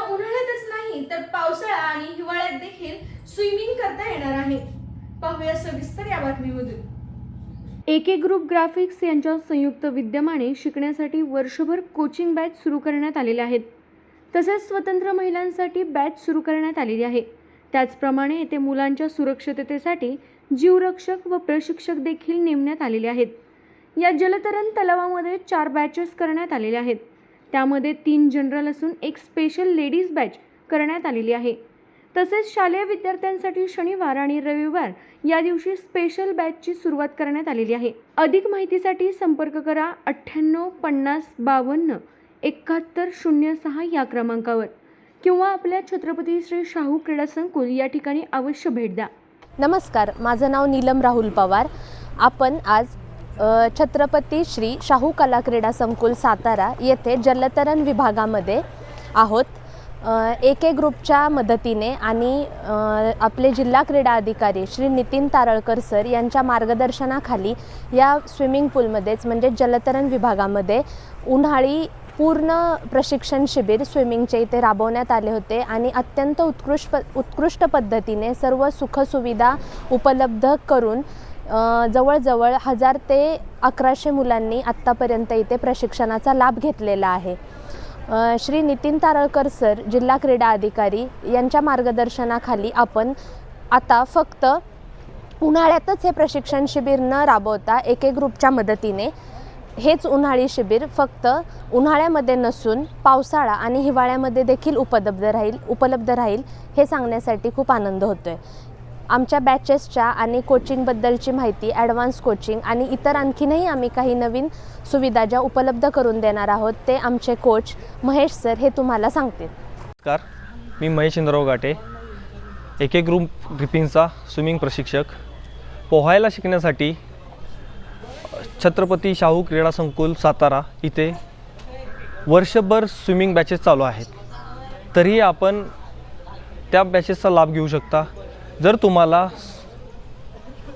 उन्हाळ्यातच नाही तर पावसाळा आणि हिवाळ्यात देखील स्विमिंग करता येणार आहे. पाहूया सविस्तर या बातमीमधून. एके ग्रुप ग्राफिक्स यांच्या संयुक्त विद्यमाने शिकण्यासाठी वर्षभर कोचिंग बॅच सुरू करण्यात आलेल्या आहेत. तसेच स्वतंत्र महिलांसाठी बॅच सुरू करण्यात आलेली आहे. त्याचप्रमाणे येथे मुलांच्या सुरक्षिततेसाठी जीवरक्षक व प्रशिक्षक देखील नेमण्यात आलेले आहेत. या जलतरण तलावामध्ये चार बॅचेस करण्यात आलेल्या आहेत. त्यामध्ये तीन जनरल असून एक स्पेशल लेडीज बॅच करण्यात आलेली आहे. तसेच शालेय विद्यार्थ्यांसाठी शनिवार आणि रविवार या दिवशी स्पेशल बॅचची सुरुवात करण्यात आलेली आहे. अधिक माहितीसाठी संपर्क करा अठ्ठ्याण्णव पन्नास बावन्न एकाहत्तर शून्य सहा या क्रमांकावर. किंवा आपल्या छत्रपती श्री शाहू क्रीडा संकुल या ठिकाणी अवश्य भेट द्या. नमस्कार माझं नाव नीलम राहुल पवार. आपण आज छत्रपती श्री शाहू कला क्रीडा संकुल सातारा येथे जलतरण विभागामध्ये आहोत. ए के ग्रुपच्या मदतीने आणि आपले जिल्हा क्रीडा अधिकारी श्री नितीन तारळकर सर यांच्या मार्गदर्शनाखाली या स्विमिंग पूलमध्येच म्हणजे जलतरण विभागामध्ये उन्हाळी पूर्ण प्रशिक्षण शिबिर स्विमिंगचे इथे राबवण्यात आले होते आणि अत्यंत उत्कृष्ट उत्कृष्ट पद्धतीने सर्व सुखसुविधा उपलब्ध करून जवळजवळ हजार ते अकराशे मुलांनी आत्तापर्यंत इथे प्रशिक्षणाचा लाभ घेतलेला आहे. श्री नितीन तारळकर सर जिल्हा क्रीडा अधिकारी यांच्या मार्गदर्शनाखाली आपण आता फक्त उन्हाळ्यातच हे प्रशिक्षण शिबिर न राबवता एक एक ग्रुपच्या मदतीने हेच उन्हाळी शिबिर फक्त उन्हाळ्यामध्ये नसून पावसाळा आणि हिवाळ्यामध्ये देखील उपलब्ध राहील उपलब्ध राहील हे सांगण्यासाठी खूप आनंद होतो आहे आमच्या बॅचेसच्या आणि कोचिंगबद्दलची माहिती ॲडव्हान्स कोचिंग आणि इतर आणखीनही आम्ही काही नवीन सुविधा ज्या उपलब्ध करून देणार आहोत ते आमचे कोच महेश सर हे तुम्हाला सांगतील. नमस्कार. मी महेश इंद्रराव गाटे एक एक ग्रुप ग्रिपिंगचा स्विमिंग प्रशिक्षक. पोहायला शिकण्यासाठी छत्रपती शाहू क्रीडा संकुल सातारा इथे वर्षभर स्विमिंग बॅचेस चालू आहेत. तरीही आपण त्या बॅचेसचा लाभ घेऊ शकता. जर तुम्हाला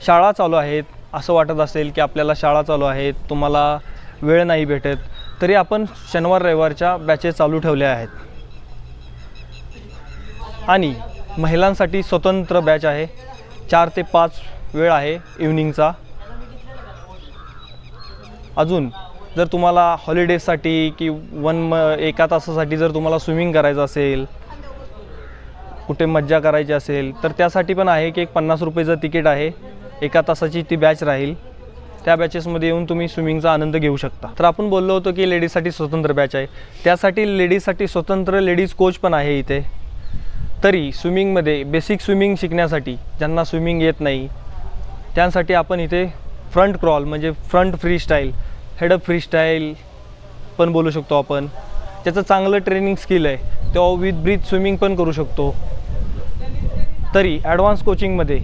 शाळा चालू आहेत असं वाटत असेल की आपल्याला शाळा चालू आहेत तुम्हाला वेळ नाही भेटत तरी आपण शनिवार रविवारच्या बॅचेस चालू ठेवल्या आहेत. आणि महिलांसाठी स्वतंत्र बॅच आहे. चार ते पाच वेळ आहे इव्हनिंगचा अजून जर तुम्हाला हॉलिडेजसाठी की वन म एका तासासाठी जर तुम्हाला स्विमिंग करायचं असेल कुठे मज्जा करायची असेल तर त्यासाठी पण आहे की एक पन्नास रुपयेचं तिकीट आहे. एका तासाची ती बॅच राहील. त्या बॅचेसमध्ये येऊन तुम्ही स्विमिंगचा आनंद घेऊ शकता. तर आपण बोललो होतो की लेडीजसाठी स्वतंत्र बॅच आहे. त्यासाठी लेडीजसाठी स्वतंत्र लेडीज कोच पण आहे इथे. तरी स्विमिंगमध्ये बेसिक स्विमिंग शिकण्यासाठी ज्यांना स्विमिंग येत नाही त्यांसाठी आपण इथे फ्रंट क्रॉल म्हणजे front free style head up free style पण बोलू शकतो आपण. त्याचं चांगलं ट्रेनिंग स्किल आहे. तो विथ ब्रीथ स्विमिंग पण करू शकतो. तरी ॲडव्हान्स कोचिंगमध्ये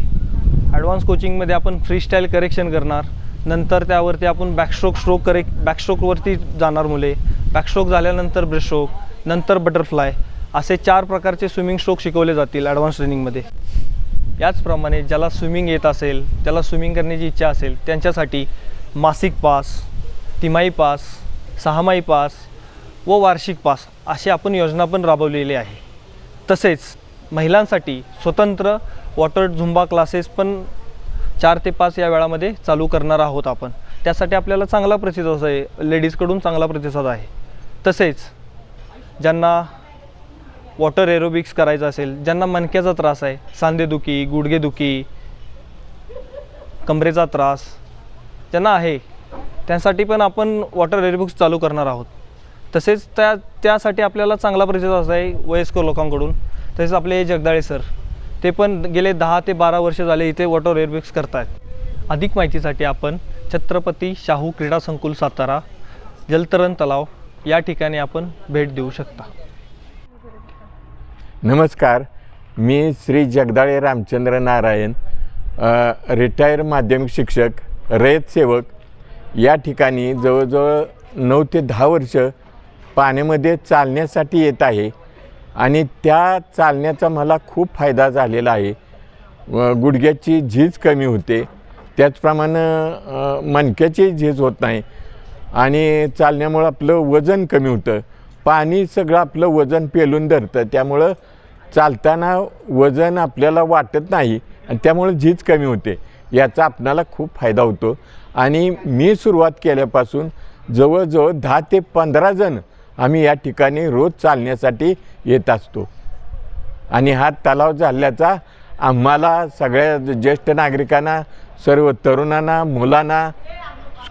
ॲडव्हान्स कोचिंगमध्ये आपण फ्रीस्टाईल करेक्शन करणार. नंतर त्यावरती आपण बॅकस्ट्रोक स्ट्रोक करेक्ट बॅकस्ट्रोकवरती जाणार मुले. बॅकस्ट्रोक झाल्यानंतर ब्रेस्ट्रोक नंतर बटरफ्लाय असे चार प्रकारचे स्विमिंग स्ट्रोक शिकवले जातील ॲडव्हान्स ट्रेनिंगमध्ये याचप्रमाणे ज्याला स्विमिंग येत असेल त्याला स्विमिंग करण्याची इच्छा असेल त्यांच्यासाठी मासिक पास तिमाही पास सहामाही पास व वार्षिक पास अशी आपण योजना पण राबवलेली आहे. तसेच महिलांसाठी स्वतंत्र वॉटर झुंबा क्लासेस पण चार ते पाच या वेळामध्ये चालू करणार आहोत आपण. त्यासाठी आपल्याला चांगला प्रतिसाद आहे. लेडीजकडून चांगला प्रतिसाद आहे. तसेच ज्यांना वॉटर एरोबिक्स करायचं असेल ज्यांना मणक्याचा त्रास आहे सांधेदुखी गुडघेदुखी कमरेचा त्रास ज्यांना आहे त्यासाठी पण आपण वॉटर एरोबिक्स चालू करणार आहोत. तसेच त्या त्यासाठी आपल्याला चांगला प्रतिसाद आहे वयस्कर लोकांकडून. तसेच आपले जगदाळे सर ते पण गेले दहा ते बारा वर्ष झाले इथे वॉटर एरोबिक्स करतायत. अधिक माहितीसाठी आपण छत्रपती शाहू क्रीडा संकुल सातारा जलतरण तलाव या ठिकाणी आपण भेट देऊ शकता. नमस्कार मी श्री जगदाळे रामचंद्र नारायण रिटायर माध्यमिक शिक्षक रयत सेवक. या ठिकाणी जवळजवळ नऊ ते दहा वर्ष पाण्यामध्ये चालण्यासाठी येत आहे. आणि त्या चालण्याचा मला खूप फायदा झालेला आहे. गुडघ्याची झीज कमी होते. त्याचप्रमाणे मणक्याची झीज होत नाही. आणि चालण्यामुळं आपलं वजन कमी होतं. पाणी सगळं आपलं वजन पेलून धरतं. त्यामुळं चालताना वजन आपल्याला वाटत नाही आणि त्यामुळं झीज कमी होते. याचा आपणाला खूप फायदा होतो. आणि मी सुरुवात केल्यापासून जवळजवळ दहा ते पंधरा जण आम्ही या ठिकाणी रोज चालण्यासाठी येत असतो. आणि हा तलाव झाल्याचा आम्हाला सगळ्या ज्येष्ठ नागरिकांना सर्व तरुणांना मुलांना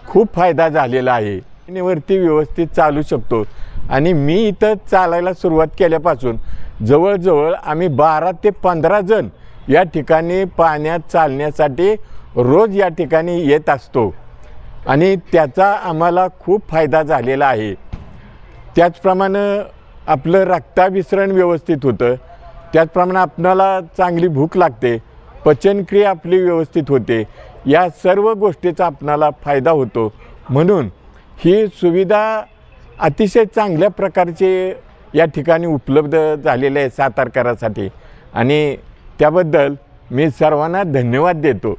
खूप फायदा झालेला आहे. वरती व्यवस्थित चालू शकतो. आणि मी इथं चालायला सुरुवात केल्यापासून जवळजवळ आम्ही बारा ते पंधरा जण या ठिकाणी पाण्यात चालण्यासाठी रोज या ठिकाणी येत असतो. आणि त्याचा आम्हाला खूप फायदा झालेला आहे. त्याचप्रमाणे आपलं रक्ताभिसरण व्यवस्थित होतं. त्याचप्रमाणे आपणाला चांगली भूक लागते. पचनक्रिया आपली व्यवस्थित होते. या सर्व गोष्टीचा आपणाला फायदा होतो. म्हणून ही सुविधा अतिशय चांगल्या प्रकारचे या ठिकाणी उपलब्ध झालेले आहे सातारकरासाठी. आणि त्याबद्दल मी सर्वांना धन्यवाद देतो.